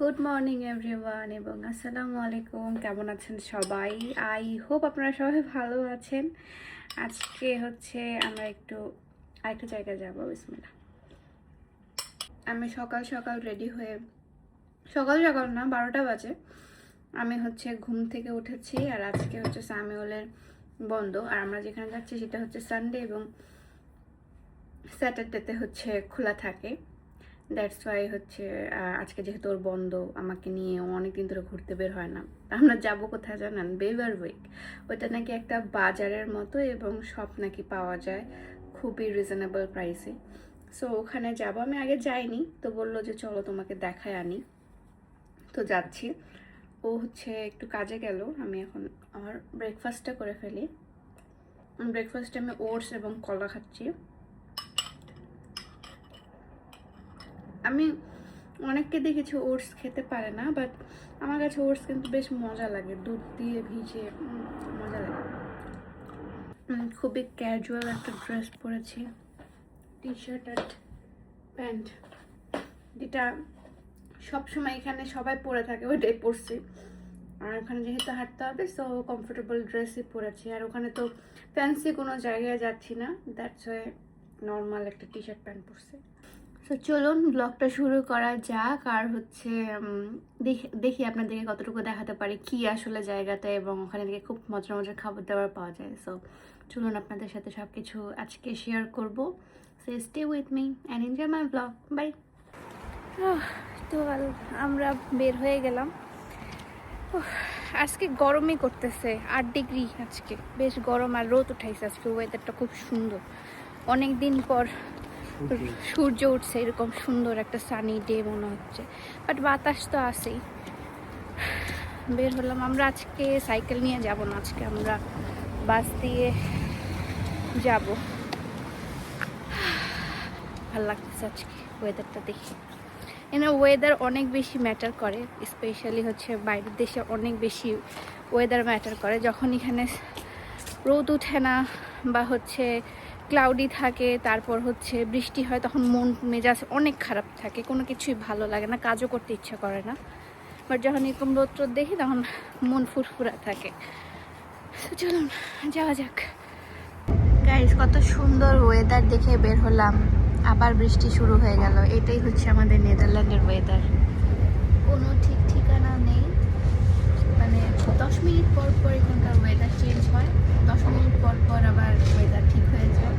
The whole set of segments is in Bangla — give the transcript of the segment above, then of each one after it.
গুড মর্নিং এভরিওয়ান এবং আসসালামু আলাইকুম। কেমন আছেন সবাই? আই হোপ আপনারা সবাই ভালো আছেন। আজকে হচ্ছে আমরা একটু আরেকটা জায়গায় যাব বিসমিল্লা আমি সকাল সকাল রেডি হয়ে, সকাল সকাল না, বারোটা বাজে। আমি হচ্ছে ঘুম থেকে উঠেছি, আর আজকে হচ্ছে সামিউলের বন্ধ। আর আমরা যেখানে যাচ্ছি সেটা হচ্ছে সানডে এবং স্যাটারডেতে হচ্ছে খোলা থাকে। দ্যাটস ওয়াই হচ্ছে আজকে যেহেতু ওর বন্ধ, আমাকে নিয়ে ও অনেকদিন ধরে ঘুরতে বের হয় না। আমরা যাব কোথায় জানেন? বেভার উইক ওইটা নাকি একটা বাজারের মতো এবং সব নাকি পাওয়া যায় খুবই রিজনেবল প্রাইসে সো ওখানে যাব। আমি আগে যাইনি, তো বলল যে চলো তোমাকে দেখায় আনি। তো যাচ্ছি। ও হচ্ছে একটু কাজে গেল, আমি এখন আমার ব্রেকফাস্টটা করে ফেলি। ব্রেকফাস্টে আমি ওটস এবং কলা খাচ্ছি। আমি অনেককে দেখেছি ওটস খেতে পারে না বাট আমার কাছে ওটস কিন্তু বেশ মজা লাগে। দুধ দিয়ে ভিজে মজা লাগে। খুবই ক্যাজুয়াল একটা ড্রেস পরেছি টি শার্ট আর প্যান্ট যেটা সবসময় এখানে সবাই পরে থাকে, ওইটাই পরছি। আর ওখানে যেহেতু হাঁটতে হবে সো কমফোর্টেবল ড্রেসই পরেছি। আর ওখানে তো ফ্যান্সি কোনো জায়গায় যাচ্ছি না দ্যাটস ওয়ে নর্মাল একটা টি শার্ট প্যান্ট পরছি। তো চলুন ব্লগটা শুরু করা যাক। আর হচ্ছে দেখি আপনাদেরকে কতটুকু দেখাতে পারি, কি আসলে জায়গাতে এবং ওখানে থেকে খুব মজার মজার খাবার দাবার পাওয়া যায়। সো চলুন আপনাদের সাথে সব কিছু আজকে শেয়ার করব। So stay with me and enjoy my blog bye তো আমরা বের হয়ে গেলাম। আজকে গরমই করতেছে, আট ডিগ্রি আজকে। বেশ গরম আর রোদ উঠাইছে আজকে ওয়েদারটা খুব সুন্দর। অনেক দিন পর সূর্য উঠছে, এরকম সুন্দর একটা সানি ডে মনে হচ্ছে। বাট বাতাস তো আছেই। বের হলাম, আমরা আজকে সাইকেল নিয়ে যাব না, আজকে আমরা বাস দিয়ে যাব। ভালো লাগতেছে আজকে ওয়েদারটা দেখি। এখানে ওয়েদার অনেক বেশি ম্যাটার করে স্পেশালি হচ্ছে বাইরের দেশে অনেক বেশি ওয়েদার ম্যাটার করে। যখন এখানে রোদ উঠে না বা হচ্ছে ক্লাউডি থাকে, তারপর হচ্ছে বৃষ্টি হয়, তখন মন মেজাজ অনেক খারাপ থাকে, কোনো কিছুই ভালো লাগে না, কাজও করতে ইচ্ছা করে না। বাট যখন এরকম রোদ টোদ দেখি, তখন মন ফুরফুরা থাকে। চলুন, যাওয়া যাক। গাইস কত সুন্দর ওয়েদার দেখে বের হলাম। আবার বৃষ্টি শুরু হয়ে গেল। এটাই হচ্ছে আমাদের নেদারল্যান্ডের ওয়েদার কোনো ঠিক ঠিকানা নেই মানে দশ মিনিট পর পর এখানকার ওয়েদার চেঞ্জ হয় দশ মিনিট পর পর আবার ওয়েদার ঠিক হয়ে যায়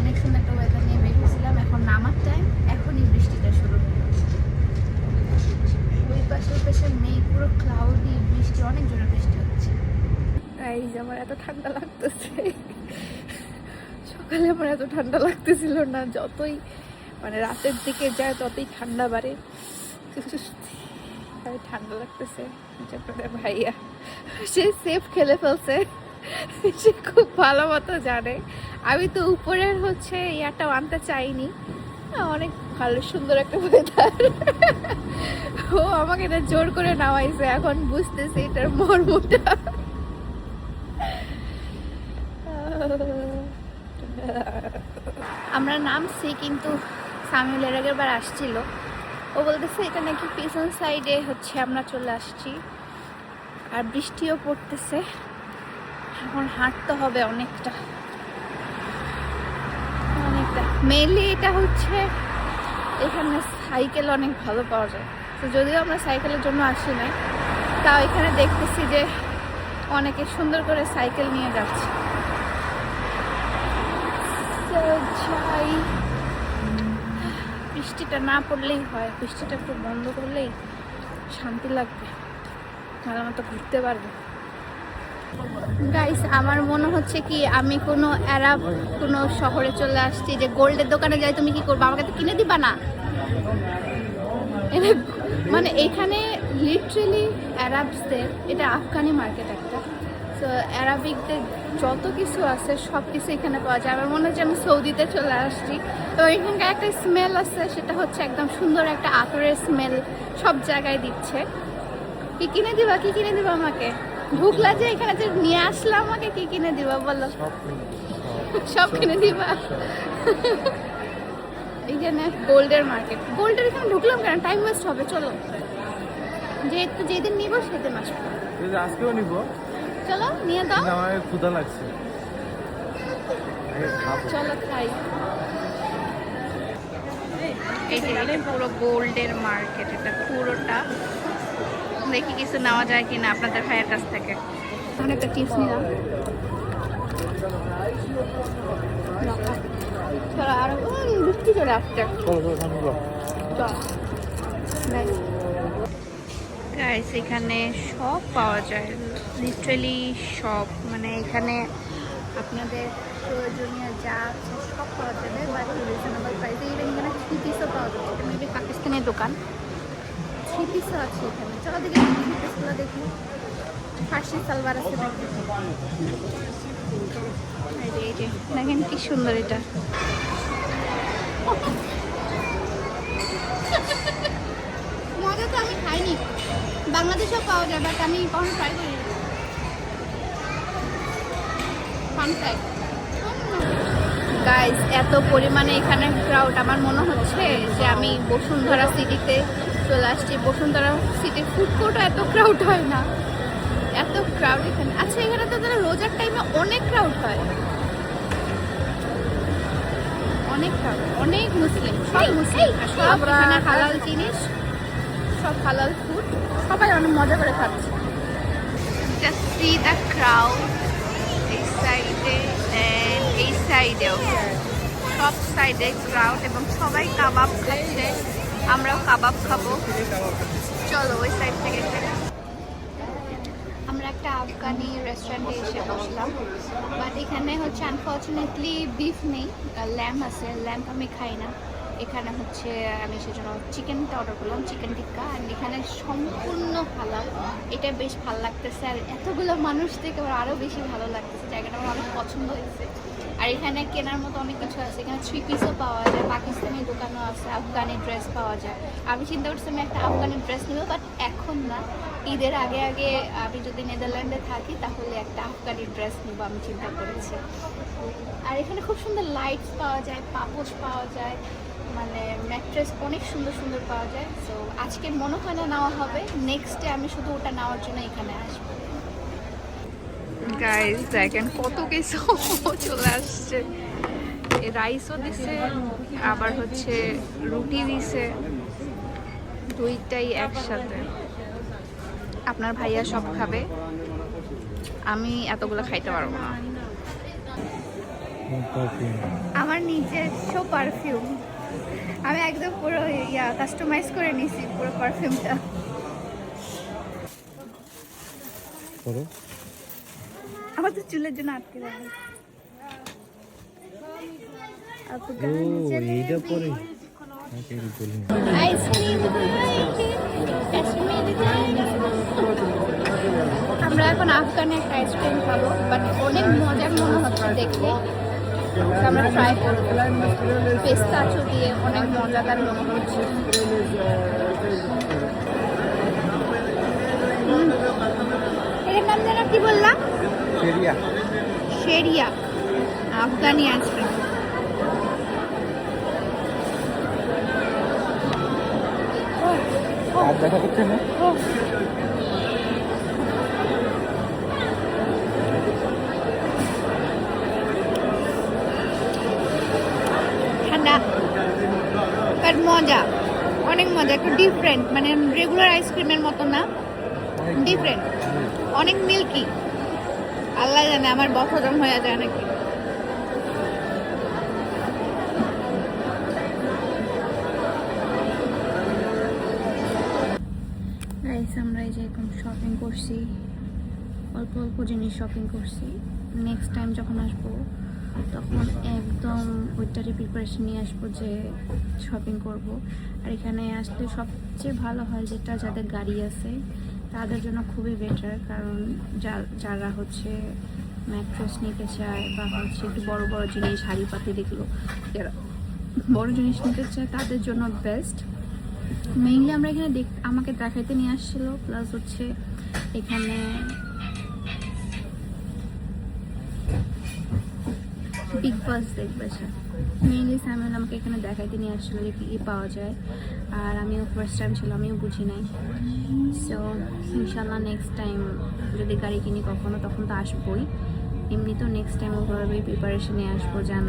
অনেক সুন্দর একটা ওয়েদার নিয়ে বেরিয়েছিলাম এখন নামার টাইম এখনই বৃষ্টিটা শুরু হলো ওই পাশে ওই পাশে মেঘ পুরো ক্লাউডি বৃষ্টি অনেক জোরে বৃষ্টি হচ্ছে এই যে আমার এত ঠান্ডা লাগতেছে সকালে আমার এত ঠান্ডা লাগতেছিল না, যতই মানে রাতের দিকে যায় ততই ঠান্ডা বাড়ে। আমি ঠান্ডা লাগতেছে। ভাইয়া, সে সেফ খেলে ফেলছে। সে খুব ভালো মতো জানে। আমি তো উপরের হচ্ছে ইয়াটাও আনতে চাইনি। অনেক ভালো, সুন্দর একটা ওয়েদার ও আমাকে এটা জোর করে নামাইছে, এখন বুঝতেছে এটার মর্মটা। আমরা নামছি, কিন্তু সামিউল এর আগের আসছিল। ও বলতেছে, এটা নাকি পিছন সাইডে হচ্ছে, আমরা চলে আসছি। আর বৃষ্টিও পড়তেছে। এখন হাঁটতে হবে অনেকটা। অনেকটা। মেনলি এটা হচ্ছে, এখানে সাইকেল অনেক ভালো পাওয়া যায়। তো যদিও আমরা সাইকেলের জন্য আসি নাই, তাও এখানে দেখতেছি যে অনেকে সুন্দর করে সাইকেল নিয়ে যাচ্ছে। বৃষ্টিটা না পড়লেই হয়, বৃষ্টিটা একটু বন্ধ করলেই শান্তি লাগবে ভালো মতো ঘুরতে পারবে। গাইস আমার মনে হচ্ছে কি, আমি কোনো অ্যারাব কোনো শহরে চলে আসছি যে গোল্ডের দোকানে যাই, তুমি কি করবে? আমাকে তো কিনে দিবা না। মানে এখানে লিটারেলি অ্যারাবসদের এটা আফগানি মার্কেট একটা। তো অ্যারাবিকদের যত কিছু আছে সব কিছু এখানে পাওয়া যায়। আমার মনে হচ্ছে আমি সৌদিতে চলে আসছি। তো এখানকার একটা স্মেল আছে সেটা হচ্ছে একদম সুন্দর একটা আতরের স্মেল সব জায়গায় দিচ্ছে। কি কিনে দিবা কি কিনে দিবা আমাকে? ভুকলা যে এখানে যে নিয়ে আসলাম আমাকে কি কিনে দিবা বলো? সব কিনে দিবা এইখানে গোল্ডের মার্কেট। গোল্ডের এখানে ঢুকলাম কেন? টাইম ওয়েস্ট হবে চলো। যেহেতু যেদিন নিব সেদিন আসব। আজকেও নিব। চলো নিয়ে দাও। আমার ক্ষুধা লাগছে। চলো খাই। এই যে পুরো গোল্ডের মার্কেট এটা পুরোটা। দেখি কিছু নেওয়া যায় কিনা আপনাদের ভাইয়ের কাছ থেকে। আমি একটা টিপস নিলাম। আর চলে চলো। গাইস এখানে সব পাওয়া যায়। লিটারালি সব। মানে এখানে আপনাদের প্রয়োজনীয় যা সব পাওয়া যাবে বাট রিজনেবল প্রাইসে এখানে থ্রি পাওয়া যাবে এটা মেবি পাকিস্তানের দোকান। থ্রি পিসও আছে এখানে। চলো দেখি থ্রি পিসগুলো দেখি। ফার্সি সালবার আছে দেখেন কি সুন্দর এটা। মজা তো আমি খাইনি। বাংলাদেশেও পাওয়া যায় বাট আমি কখনো ট্রাই ফ্যাক্ট গাইস এত পরিমাণে এখানে ক্রাউড আমার মনে হচ্ছে যে আমি বসুন্ধরা সিটিতে চলে আসছি। বসুন্ধরা সিটির ফুড কোর্টও এত ক্রাউড হয় না। এত ক্রাউড এখানে। আচ্ছা এখানে তো তারা রোজার টাইমে অনেক ক্রাউড হয়। অনেক ক্রাউড অনেক মুসলিম সব মুসলিম। সব এখানে হালাল জিনিস সব হালাল ফুড সবাই অনেক মজা করে খাচ্ছে। এই সাইডে এই সাইডেও সব সাইডে ক্রাউড এবং সবাই কাবাব খাচ্ছে। আমরাও কাবাব খাব। চলো, ওই সাইড থেকে আমরা একটা আফগানি রেস্টুরেন্টে এসে বসলাম। বাট এখানে হচ্ছে আনফর্চুনেটলি বিফ নেই ল্যাম্প আছে। ল্যাম্প আমি খাই না। এখানে হচ্ছে আমি সেজন্য চিকেনটা অর্ডার করলাম চিকেন টিক্কা আর এখানে সম্পূর্ণ হালাল। এটা বেশ ভালো লাগতেছে, আর এতগুলো মানুষ থেকে আমার আরও বেশি ভালো লাগতেছে, জায়গাটা আমার অনেক পছন্দ হয়েছে। আর এখানে কেনার মতো অনেক কিছু আছে, এখানে থ্রি পিসও পাওয়া যায়, পাকিস্তানি দোকানও আছে, আফগানি ড্রেস পাওয়া যায়। আমি চিন্তা করছি আমি একটা আফগানি ড্রেস নেব বাট এখন না। ঈদের আগে আগে আমি যদি নেদারল্যান্ডে থাকি, তাহলে একটা আফগানি ড্রেস নেব আমি চিন্তা করেছি। আর এখানে খুব সুন্দর লাইটস পাওয়া যায়, পাপোশ পাওয়া যায় মানে ম্যাট্রেস অনেক সুন্দর সুন্দর পাওয়া যায়। তো আজকে মনে হয় না নেওয়া হবে। নেক্সট ডে আমি শুধু ওটা নেওয়ার জন্য এখানে আসব। গাইস দেখেন কত কিছু চলে আসছে। রাইসও দিছে আবার হচ্ছে রুটি দিছে। দুইটাই একসাথে। আপনার ভাইয়া সব খাবে। আমি এতগুলো খাইতে পারব না। আমার নিজস্ব পারফিউম আমি একদম পুরো ইয়া কাস্টমাইজ করে নিছি পুরো পারফিউমটা করো। আমার তো চুলের জন্য আটকে যাবে। আইসক্রিম আমরা এখন আফগানে একটা আইসক্রিম খাব বাট অনেক মজার মনে হচ্ছে দেখতে। আমরা ট্রাই করব পেস্তাচো দিয়ে অনেক মজাদার মনে হচ্ছে এটার নাম যেন কি বললাম? শেরিয়া আফগানি আইসক্রিম। দেখা না? মজা অনেক মজা একটু ডিফারেন্ট মানে রেগুলার আইসক্রিমের মতো না। ডিফারেন্ট অনেক মিল্কি। আল্লাহ জানে আমার বসজম হয়ে যায় নাকি। আমরা এই যে এখন শপিং করছি অল্প অল্প জিনিস শপিং করছি। নেক্সট টাইম যখন আসব তখন একদম ওইটারই প্রিপারেশন নিয়ে আসব যে শপিং করব। আর এখানে আসলে সবচেয়ে ভালো হয় যেটা যাদের গাড়ি আছে, তাদের জন্য খুবই বেটার কারণ যা- যারা হচ্ছে ম্যাট্রেস নিতে চায় বা হচ্ছে একটু বড় বড় জিনিস হাড়ি পাতি দেখল, যারা বড় জিনিস নিতে চায় তাদের জন্য বেস্ট মেইনলি আমরা এখানে দেখ, আমাকে দেখাইতে নিয়ে আসছিল প্লাস হচ্ছে এখানে বিগ বস দেখবে সে মেইনলি স্যামুয়েল আমাকে এখানে দেখাইতে নিয়ে আসছিল কী কী পাওয়া যায়। আর আমিও ফার্স্ট টাইম ছিল আমিও বুঝি নাই। সো ইনশাল্লাহ নেক্সট টাইম যদি গাড়ি কিনি কখনো, তখন তো আসবোই। এমনি তো নেক্সট টাইম ওভাবে প্রিপারেশন আসব যেন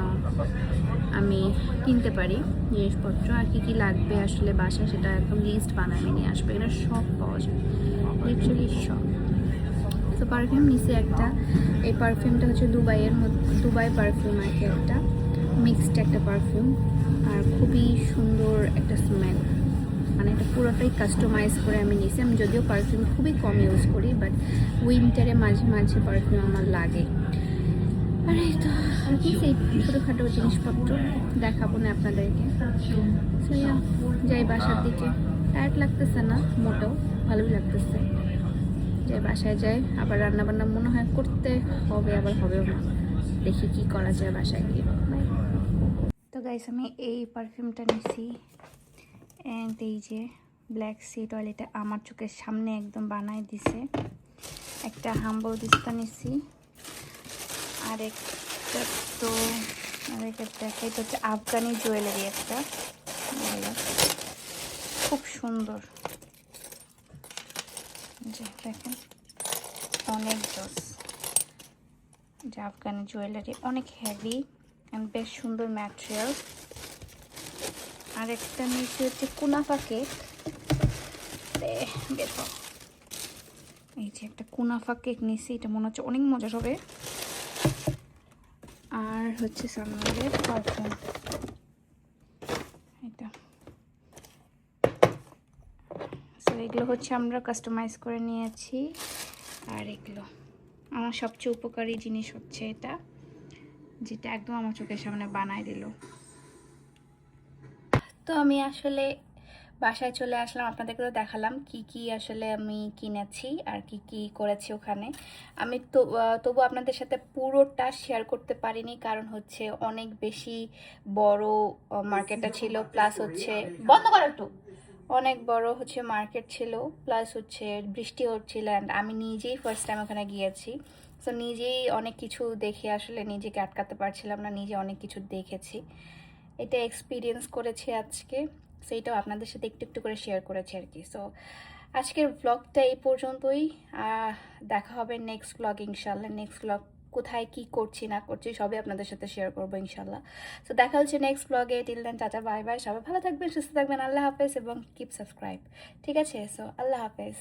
আমি কিনতে পারি জিনিসপত্র। আর কী কী লাগবে আসলে বাসায়, সেটা একদম লিস্ট বানাবে নিয়ে আসব। এখানে সব পাওয়া যায়। লিটারালি সব। পারফিউম নিছি একটা। এই পারফিউমটা হচ্ছে দুবাইয়ের দুবাই পারফিউম আর কি একটা। মিক্সড একটা পারফিউম আর খুবই সুন্দর একটা স্মেল মানে এটা পুরোটাই কাস্টমাইজ করে আমি নিয়েছি। আমি যদিও পারফিউম খুবই কম ইউজ করি বাট উইন্টারে মাঝে মাঝে পারফিউম আমার লাগে। আর এই তো আর কি সেই ছোটোখাটো জিনিসপত্র দেখাবো না আপনাদেরকে। যাই বাসার দিকে। টায়ার্ড লাগতেছে না, মোটেও, ভালোই লাগতেছে। যাই বাসায় যাই, আবার রান্না বান্না মনে হয় করতে হবে, আবার হবেও না। দেখি কি করা যায় বাসায় গিয়ে। তো গাইস আমি এই পারফিউমটা নিছি। অ্যান্ড এই যে ব্ল্যাক সি টয়লেটে আমার চোখের সামনে একদম বানাই দিছে। একটা হাম্বল দিস্তা নিছি। আর একটা তো আর একটা হচ্ছে আফগানি জুয়েলারি একটা। খুব সুন্দর যে দেখেন অনেক জোস যে আফগানি জুয়েলারি অনেক হেভি অ্যান্ড বেশ সুন্দর ম্যাটেরিয়াল আর একটা নিচে হচ্ছে কুনাফা কেক হও। এই যে একটা কুনাফা কেক নিয়েছি, এটা মনে হচ্ছে অনেক মজার হবে। আর হচ্ছে সামনের পারফিউম এটা। এগুলো হচ্ছে আমরা কাস্টমাইজ করে নিয়েছি। আর এগুলো। আমার সবচেয়ে উপকারী জিনিস হচ্ছে এটা, যেটা একদম আমার চোখের সামনে বানায় দিল। তো আমি আসলে বাসায় চলে আসলাম আপনাদেরকে তো দেখালাম কি কি আসলে আমি কিনেছি আর কি কি করেছি ওখানে। আমি তো তবু আপনাদের সাথে পুরোটা শেয়ার করতে পারিনি, কারণ হচ্ছে অনেক বেশি বড় মার্কেটটা ছিল প্লাস হচ্ছে বন্ধ করো একটু। অনেক বড় হচ্ছে মার্কেট ছিল প্লাস হচ্ছে বৃষ্টি হচ্ছিল অ্যান্ড আমি নিজেই ফার্স্ট টাইম ওখানে গিয়েছি। সো নিজেই অনেক কিছু দেখে আসলে নিজেকে আটকাতে পারছিলাম না, নিজে অনেক কিছু দেখেছি। এটা এক্সপিরিয়েন্স করেছি আজকে সেইটাও আপনাদের সাথে একটু একটু করে শেয়ার করেছি আর কি। সো আজকের ব্লগটা এই পর্যন্তই দেখা হবে নেক্সট ব্লগ ইনশাল্লাহ নেক্সট ব্লগ কোথায় কি করছি, না করছি, সবই আপনাদের সাথে শেয়ার করব ইনশাল্লাহ সো দেখা হচ্ছে নেক্সট ব্লগে till then tata bye bye সবাই ভালো থাকবেন, সুস্থ থাকবেন। আল্লাহ হাফেজ এবং কিপ সাবস্ক্রাইব ঠিক আছে? সো আল্লাহ হাফেজ।